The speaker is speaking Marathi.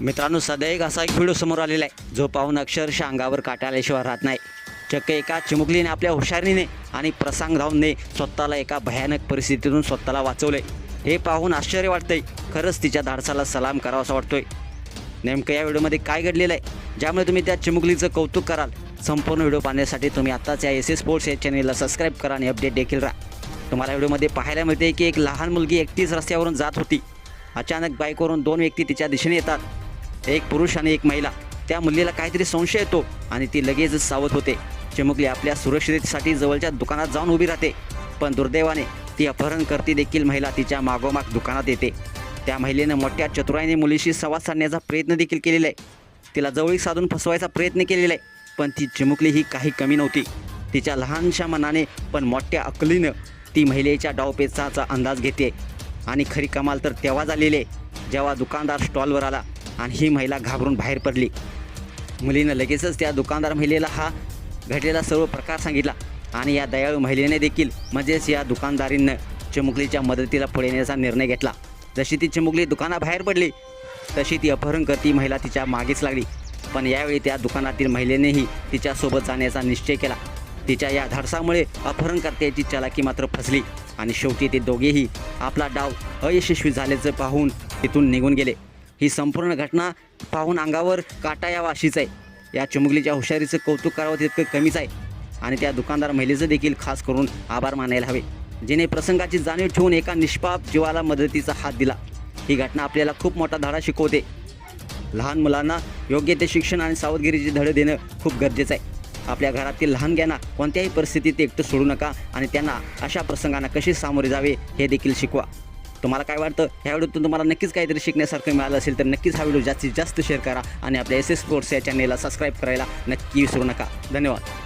मित्रांनो सध्या असा एक व्हिडिओ समोर आलेला आहे. जो पाहून अक्षरशः अंगावर काटायल्याशिवाय राहत नाही. चक्क एका चिमुकलीने आपल्या हुशारीने आणि प्रसांग धावूनने स्वतःला एका भयानक परिस्थितीतून स्वतःला वाचवले हे पाहून आश्चर्य वाटतंय. खरंच तिच्या धाडसाला सलाम करावा असं वाटतोय. नेमकं या व्हिडिओमध्ये काय घडलेलं आहे? ज्यामुळे तुम्ही त्या चिमुकलीचं कौतुक कराल? संपूर्ण व्हिडिओ पाहण्यासाठी तुम्ही आत्ताच या एस एस स्पोर्ट्स या चॅनेलला सबस्क्राईब करा आणि अपडेट देखील राहा. तुम्हाला व्हिडिओमध्ये पाहायला मिळते की एक लहान मुलगी एकटीच रस्त्यावरून जात होती. अचानक बाईकवरून दोन व्यक्ती तिच्या दिशेने येतात. एक पुरुष आणि एक महिला. त्या मुलीला काहीतरी संशय येतो आणि ती लगेचच सावध होते. चिमुकली आपल्या सुरक्षिततेसाठी जवळच्या दुकानात जाऊन उभी राहते. पण दुर्दैवाने ती अपहरण करती देखील महिला तिच्या मागोमाग दुकानात येते. त्या महिलेनं मोठ्या चतुराईने मुलीशी संवाद साधण्याचा प्रयत्न देखील केलेला आहे. तिला जवळीक साधून फसवायचा प्रयत्न केलेला आहे पण ती चिमुकली ही काही कमी नव्हती. तिच्या लहानशा मनाने पण मोठ्या अकलीनं ती महिलेच्या डावपेचाचा अंदाज घेते. आणि खरी कमाल तर तेव्हा झालेली आहे जेव्हा दुकानदार स्टॉलवर आला. आणि ही महिला घाबरून बाहेर पडली. मुलीनं लगेचच त्या दुकानदार महिलेला हा घडलेला सर्व प्रकार सांगितला आणि या दयाळू महिलेने देखील म्हणजेच या दुकानदारीनं चिमुकलीच्या मदतीला पुढे येण्याचा निर्णय घेतला. जशी ती चिमुकली दुकानाबाहेर पडली तशी ती अपहरणकर्ती महिला तिच्या मागेच लागली. पण यावेळी त्या दुकानातील महिलेनेही तिच्यासोबत जाण्याचा निश्चय केला. तिच्या या धाडसामुळे अपहरणकर्त्याची चलाकी मात्र फसली आणि शेवटी ते दोघेही आपला डाव अयशस्वी झाल्याचं पाहून तिथून निघून गेले. ही संपूर्ण घटना पाहून अंगावर काटा यावा अशीच आहे. या चिमुकलीच्या हुशारीचं कौतुक करावं तितकं कमीच आहे. आणि त्या दुकानदार महिलेचं देखील खास करून आभार मानायला हवे. जिने प्रसंगाची जाणीव ठेवून एका निष्पाप जीवाला मदतीचा हात दिला. ही घटना आपल्याला खूप मोठा धडा शिकवते. लहान मुलांना योग्य ते शिक्षण आणि सावधगिरीचे धडे देणं खूप गरजेचं आहे. आपल्या घरातील लहानग्यांना कोणत्याही परिस्थितीत एकटं सोडू नका आणि त्यांना अशा प्रसंगांना कसे सामोरे जावे हे देखील शिकवा. तुम्हाला काय वाटतं? ह्या व्हिडिओतून तुम्हाला नक्कीच काहीतरी शिकण्यासारखं मिळालं असेल तर नक्कीच हा व्हिडिओ जास्तीत जास्त शेअर करा आणि आपल्या एस एस स्पोर्ट्स या चॅनेलला सबस्क्राईब करायला नक्की विसरू नका. धन्यवाद.